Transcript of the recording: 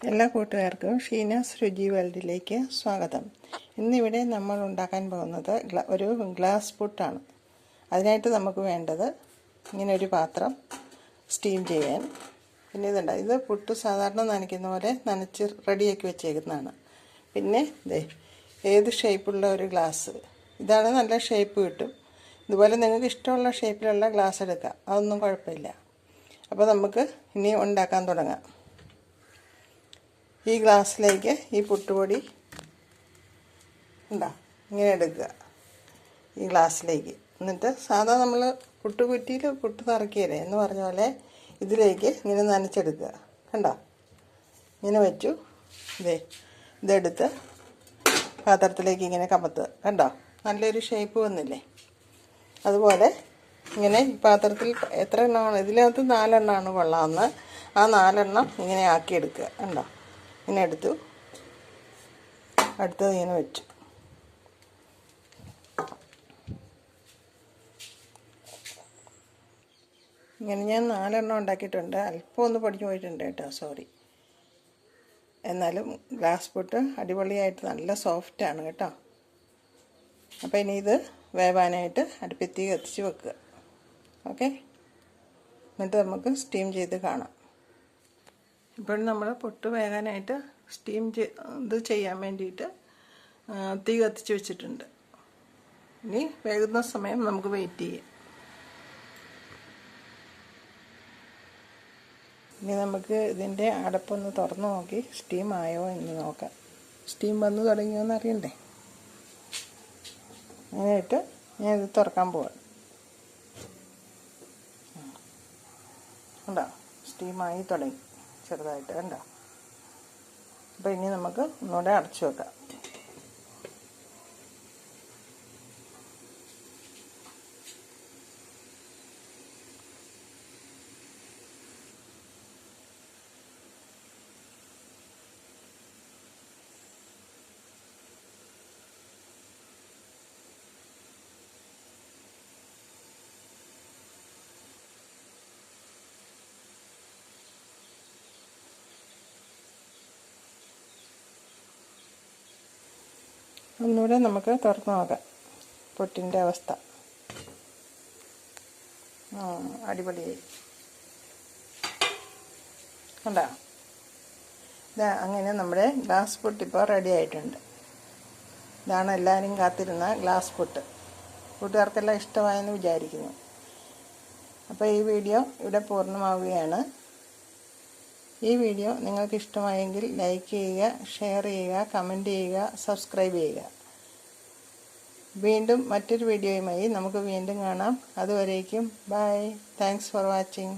എല്ലാ കൂട്ടുകാർക്കും ഷീനാസ് രുചി വേൾഡിലേക്ക് സ്വാഗതം. ഇന്നിവിടെ നമ്മൾ ഉണ്ടാക്കാൻ പോകുന്നത് ഒരു ഗ്ലാസ് പുട്ടാണ്. അതിനായിട്ട് നമുക്ക് വേണ്ടത് ഇങ്ങനെ ഒരു പാത്രം സ്റ്റീം ചെയ്യാൻ. പിന്നെ ഇതുണ്ട്. ഇത് പുട്ട് സാധാരണ നനയ്ക്കുന്ന പോലെ നനച്ച് റെഡിയാക്കി വെച്ചേക്കുന്നതാണ്. പിന്നെ ഇതേ ഏത് ഷേപ്പുള്ള ഒരു ഗ്ലാസ്. ഇതാണ് നല്ല ഷേപ്പ് കിട്ടും. ഇതുപോലെ നിങ്ങൾക്ക് ഇഷ്ടമുള്ള ഷേപ്പിലുള്ള ഗ്ലാസ് എടുക്കാം. അതൊന്നും കുഴപ്പമില്ല. അപ്പോൾ നമുക്ക് ഇനി ഉണ്ടാക്കാൻ തുടങ്ങാം. ഈ ഗ്ലാസ്സിലേക്ക് ഈ പുട്ടുപൊടി ഉണ്ടാ ഇങ്ങനെ എടുക്കുക. ഈ ഗ്ലാസ്സിലേക്ക്. എന്നിട്ട് സാധാ നമ്മൾ പുട്ടുകുറ്റിയിൽ പുട്ട് നിറക്കിയല്ലേ എന്ന് പറഞ്ഞ പോലെ ഇതിലേക്ക് ഇങ്ങനെ നനച്ചെടുക്കുക. കണ്ടോ? ഇങ്ങനെ വെച്ചു. ഇതേ ഇതെടുത്ത് പാത്രത്തിലേക്ക് ഇങ്ങനെ കമത്തുക. കണ്ടോ? നല്ലൊരു ഷേപ്പ് വന്നില്ലേ? അതുപോലെ ഇങ്ങനെ പാത്രത്തിൽ എത്ര എണ്ണമാണ്? ഇതിനകത്ത് നാലെണ്ണമാണ് കൊള്ളാമെന്ന് ആ നാലെണ്ണം ഇങ്ങനെ ആക്കിയെടുക്കുക. കണ്ടോ? ഇങ്ങനെ എടുത്തു. അടുത്തത് ഇങ്ങനെ വെച്ചു. ഇങ്ങനെ ഞാൻ നാലെണ്ണം ഉണ്ടാക്കിയിട്ടുണ്ട്. അല്പം ഒന്ന് പൊടിഞ്ഞു പോയിട്ടുണ്ട് കേട്ടോ. സോറി എന്നാലും ഗ്ലാസ് പൊട്ട് അടിപൊളിയായിട്ട് നല്ല സോഫ്റ്റാണ് കേട്ടോ. അപ്പോൾ ഇനി ഇത് വേവാനായിട്ട് അടുപ്പത്തി കത്തിച്ച് വെക്കുക. ഓക്കെ എന്നിട്ട് നമുക്ക് സ്റ്റീം ചെയ്ത് കാണാം. ഇപ്പോൾ നമ്മൾ പൊട്ട് വേകാനായിട്ട് സ്റ്റീം ഇത് ചെയ്യാൻ വേണ്ടിയിട്ട് തീ കത്തിച്ച് വെച്ചിട്ടുണ്ട്. ഇനി വേകുന്ന സമയം നമുക്ക് വെയിറ്റ് ചെയ്യാം. ഇനി നമുക്ക് ഇതിന്റെ അടപ്പൊന്ന് തുറന്ന് നോക്കി സ്റ്റീം ആയോ എന്ന് നോക്കാം. സ്റ്റീം വന്ന് തുടങ്ങിയോ എന്ന് അറിയണ്ടേ? അങ്ങനെയായിട്ട് ഞാൻ ഇത് തുറക്കാൻ പോവാം. കണ്ടോ? സ്റ്റീമായി തുടങ്ങി. ചെറുതായിട്ട് കണ്ടോ? അപ്പോൾ ഇനി നമുക്ക് ഒന്നുകൂടെ അടച്ചു വെക്കാം. ഒന്നുകൂടെ നമുക്ക് തുറന്നു നോക്കാം. പൊട്ടിന്റെ അവസ്ഥ. അടിപൊളിയായി കണ്ടോ? ഇതാ അങ്ങനെ നമ്മുടെ ഗ്ലാസ് പൊട്ട് ഇപ്പോൾ റെഡി ആയിട്ടുണ്ട്. ഇതാണ് എല്ലാവരും കാത്തിരുന്ന ഗ്ലാസ് പൊട്ട് കൂട്ടുകാർക്കെല്ലാം ഇഷ്ടമായെന്ന് വിചാരിക്കുന്നു. അപ്പോൾ ഈ വീഡിയോ ഇവിടെ പൂർണമാവുകയാണ്. ഈ വീഡിയോ നിങ്ങൾക്ക് ഇഷ്ടമായെങ്കിൽ ലൈക്ക് ചെയ്യുക ഷെയർ ചെയ്യുക കമന്റ് ചെയ്യുക സബ്സ്ക്രൈബ് ചെയ്യുക. വീണ്ടും മറ്റൊരു വീഡിയോയുമായി നമുക്ക് വീണ്ടും കാണാം. അതുവരേക്കും ബൈ. Thanks for watching.